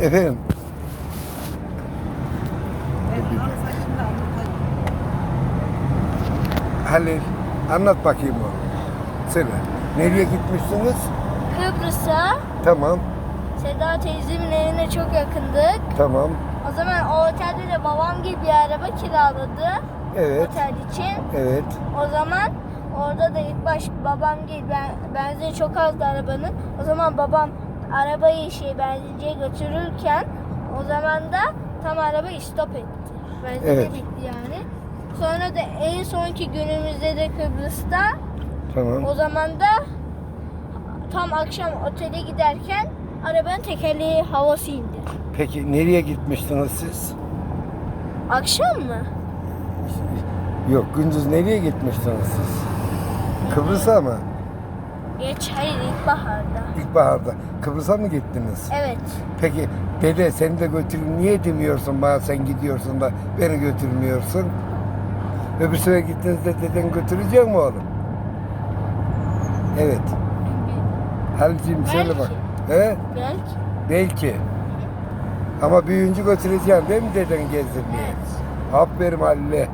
Efendim Halil anlat bakayım o. Söyle. Nereye gitmişsiniz? Kıbrıs'a Tamam. Seda teyzemin evine çok yakındık. Tamam. O zaman o otelde de babam gibi bir araba kiraladı. Evet. Otel için. Evet. O zaman orada da ilk baş babam gibi ben, benzin çok azdı arabanın. O zaman babam arabayı şey benzinciye götürürken o zaman da tam araba stop etti. Benzin Evet. bitti yani. Sonra da en sonki günümüzde de Kıbrıs'ta Tamam. o zaman da tam akşam otele giderken arabanın tekerleği havası indi. Peki nereye gitmiştiniz siz? Akşam mı? Yok gündüz nereye gitmiştiniz siz? Kıbrıs'a mı? Geç hayır ilkbaharda. İlkbaharda. Kıbrıs'a mı gittiniz? Evet. Peki dede seni de götürün niye demiyorsun bana sen gidiyorsun da beni götürmüyorsun? Öbür sefer gittiğinizde deden götürecek mi oğlum? Evet. Halil'cim söyle bak. He? Belki. Belki. Ama büyüyünce götüreceğim değil mi deden gezdirmeye? Evet. Aferin Halil'e.